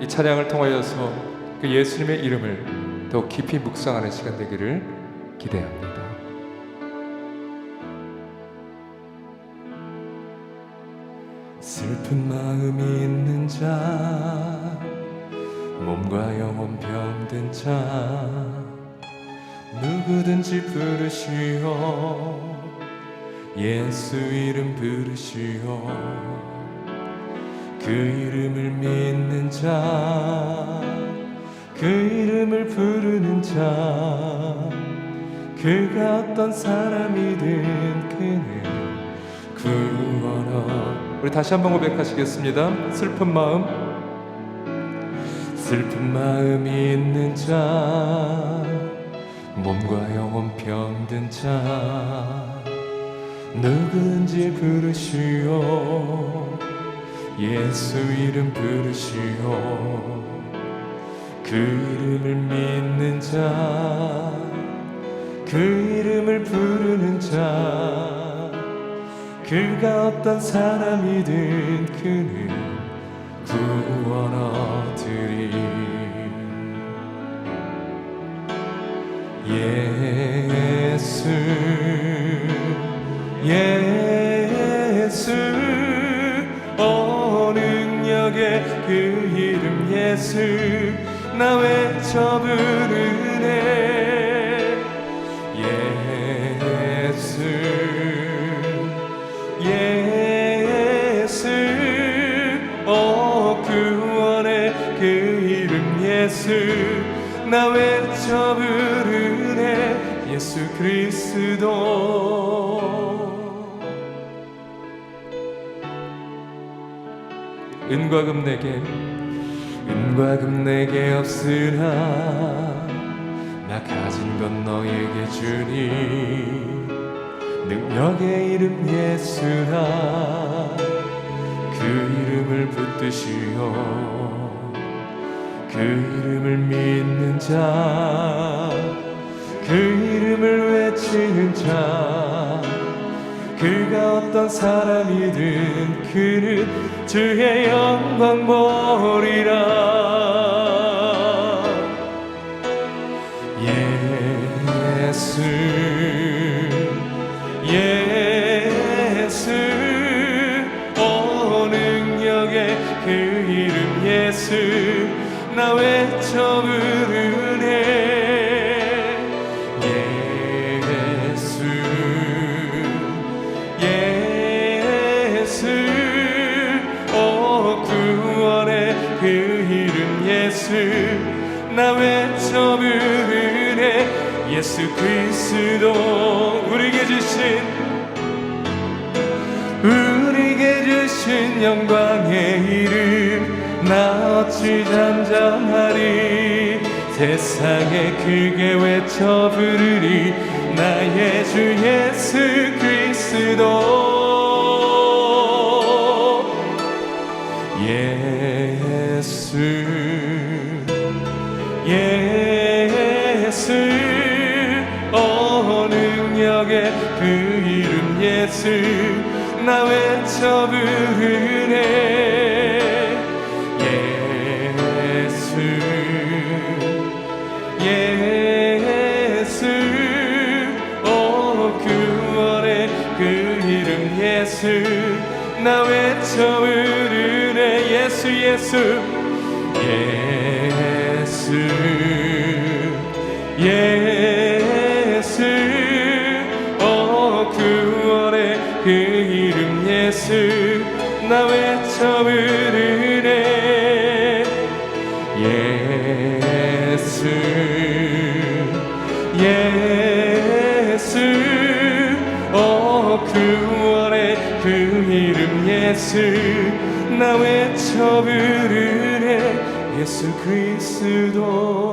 이 찬양을 통하여서 그 예수님의 이름을 더 깊이 묵상하는 시간 되기를 기대합니다. 슬픈 마음이 있는 자 몸과 영혼 병든 자 누구든지 부르시오 예수 이름 부르시오 그 이름을 믿는 자, 그 이름을 부르는 자, 그가 어떤 사람이든 그는 구원하. 우리 다시 한번 고백하시겠습니다. 슬픈 마음, 슬픈 마음이 있는 자, 몸과 영혼 병든 자, 누군지 부르시오. 예수 이름 부르시오. 그 이름을 믿는 자 그 이름을 부르는 자 그가 어떤 사람이든 그는 구원 얻으리. 예수 예수 그 이름 예수 나 외쳐 부르네. 예수 예수 어 구원의 그 이름 예수 나 외쳐 부르네. 예수 그리스도 은과 금 내게 은과 금 내게 없으나 나 가진 건 너에게 주니 능력의 이름 예수라. 그 이름을 붙드시오. 그 이름을 믿는 자 그 이름을 외치는 자 그가 어떤 사람이든 그는 주의 영광 보리라. 예수 예수 오 능력의 그 이름 예수. 나 외쳐 부르 예수 나 외쳐 부르네 예수 그리스도 우리에게 주신 우리에게 주신 영광의 이름 나 어찌 잠잠하리. 세상에 크게 외쳐 부르리. 나의 주 예수 그리스도 예수 예수 어 능력의 그 이름 예수 나 외쳐 부르네. 예수 예수 나 외쳐 부르네 예수 예수. 예수. 예수. 오 구원의 그 이름 예수. 나 외쳐 부르네 예수. 예수. 오 구원의 그 이름 예수 나 외쳐 부르네. 예수 그리스도